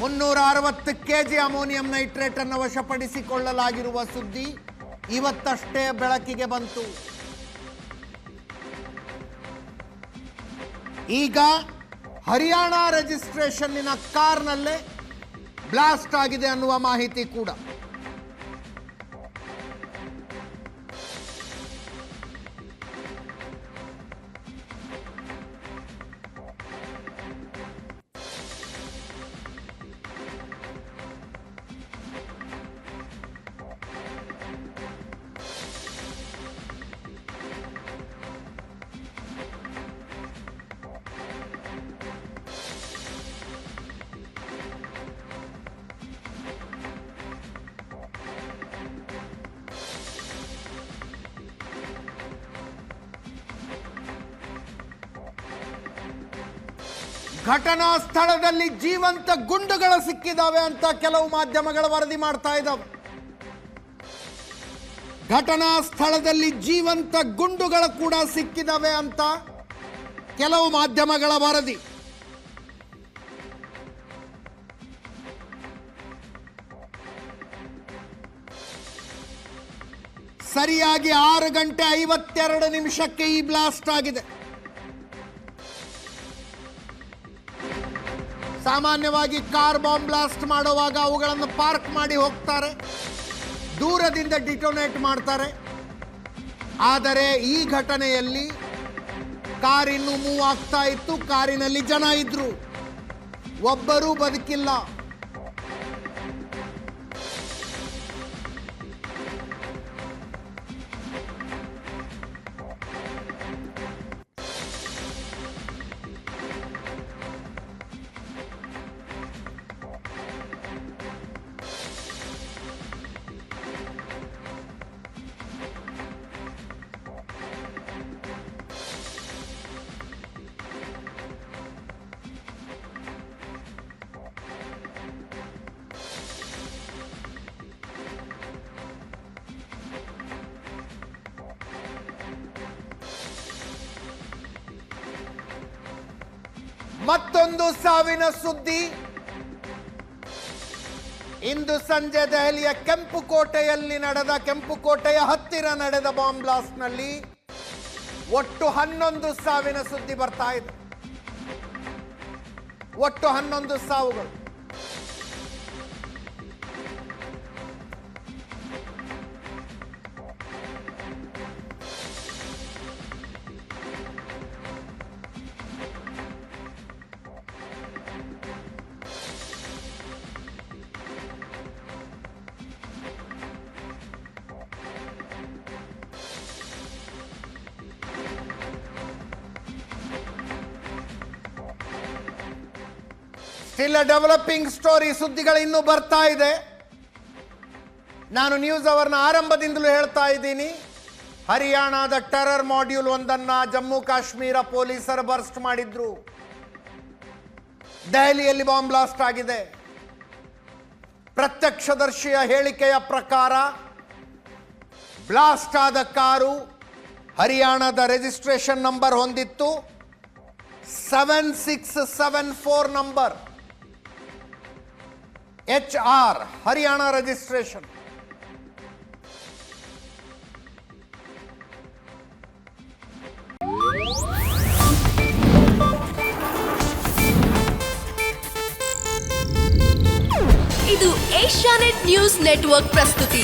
ಮುನ್ನೂರ ಅರವತ್ತು K G ammonium nitrate ಅನ್ನು ವಶಪಡಿಸಿಕೊಳ್ಳಲಾಗಿರುವ ಸುದ್ದಿ ಇವತ್ತಷ್ಟೇ ಬೆಳಕಿಗೆ ಬಂತು. ಈಗ ಹರಿಯಾಣ ರಿಜಿಸ್ಟ್ರೇಷನ್ನಿನ ಕಾರ್ನಲ್ಲೇ ಬ್ಲಾಸ್ಟ್ ಆಗಿದೆ ಅನ್ನುವ ಮಾಹಿತಿ ಕೂಡ. ಘಟನಾ ಸ್ಥಳದಲ್ಲಿ ಜೀವಂತ ಗುಂಡುಗಳು ಸಿಕ್ಕಿದಾವೆ ಅಂತ ಕೆಲವು ಮಾಧ್ಯಮಗಳು ವರದಿ ಮಾಡ್ತಾ ಇದ್ದಾವೆ ಘಟನಾ ಸ್ಥಳದಲ್ಲಿ ಜೀವಂತ ಗುಂಡುಗಳು ಕೂಡ ಸಿಕ್ಕಿದಾವೆ ಅಂತ ಕೆಲವು ಮಾಧ್ಯಮಗಳ ವರದಿ. ಸರಿಯಾಗಿ ಆರು ಗಂಟೆ ಐವತ್ತೆರಡು ನಿಮಿಷಕ್ಕೆ ಈ ಬ್ಲಾಸ್ಟ್ ಆಗಿದೆ. ಸಾಮಾನ್ಯವಾಗಿ ಕಾರ್ ಬಾಂಬ್ ಬ್ಲಾಸ್ಟ್ ಮಾಡುವಾಗ ಅವುಗಳನ್ನು ಪಾರ್ಕ್ ಮಾಡಿ ಹೋಗ್ತಾರೆ. ದೂರದಿಂದ ಡಿಟೊನೇಟ್ ಮಾಡ್ತಾರೆ. ಆದರೆ ಈ ಘಟನೆಯಲ್ಲಿ ಕಾರ್ ಇನ್ನೂ ಮೂವ್ ಆಗ್ತಾ ಇತ್ತು. ಕಾರಿನಲ್ಲಿ ಜನ ಇದ್ರು. ಒಬ್ಬರೂ ಬದುಕಿಲ್ಲ. ಮತ್ತೊಂದು ಸಾವಿನ ಸುದ್ದಿ. ಇಂದು ಸಂಜೆ ದೆಹಲಿಯ ಕೆಂಪುಕೋಟೆಯಲ್ಲಿ ನಡೆದ ಕೆಂಪುಕೋಟೆಯ ಹತ್ತಿರ ನಡೆದ ಬಾಂಬ್ ಬ್ಲಾಸ್ಟ್ನಲ್ಲಿ ಒಟ್ಟು ಹನ್ನೊಂದು ಸಾವಿನ ಸುದ್ದಿ ಬರ್ತಾ ಇದೆ. ಒಟ್ಟು ಹನ್ನೊಂದು ಸಾವುಗಳು. ಸ್ಟಿಲ್ ಡೆವಲಪಿಂಗ್ ಸ್ಟೋರಿ ಸುದ್ದಿಗಳು ಇನ್ನೂ ಬರ್ತಾ ಇದೆ. ನಾನು ನ್ಯೂಸ್ ಅವರ್ನ ಆರಂಭದಿಂದಲೂ ಹೇಳ್ತಾ ಇದ್ದೀನಿ. ಹರಿಯಾಣದ ಟೆರರ್ ಮಾಡ್ಯೂಲ್ ಒಂದನ್ನ ಜಮ್ಮು ಕಾಶ್ಮೀರ ಪೊಲೀಸರು ಬರ್ಸ್ಟ್ ಮಾಡಿದ್ರು. ದೆಹಲಿಯಲ್ಲಿ ಬಾಂಬ್ ಬ್ಲಾಸ್ಟ್ ಆಗಿದೆ. ಪ್ರತ್ಯಕ್ಷದರ್ಶಿಯ ಹೇಳಿಕೆಯ ಪ್ರಕಾರ ಬ್ಲಾಸ್ಟ್ ಆದ ಕಾರು ಹರಿಯಾಣದ ರಿಜಿಸ್ಟ್ರೇಷನ್ ನಂಬರ್ ಹೊಂದಿತ್ತು. Seven six seven four number H R Haryana registration ಇದು ಏಷ್ಯಾನೆಟ್ ನ್ಯೂಸ್ ನೆಟ್ವರ್ಕ್ ಪ್ರಸ್ತುತಿ.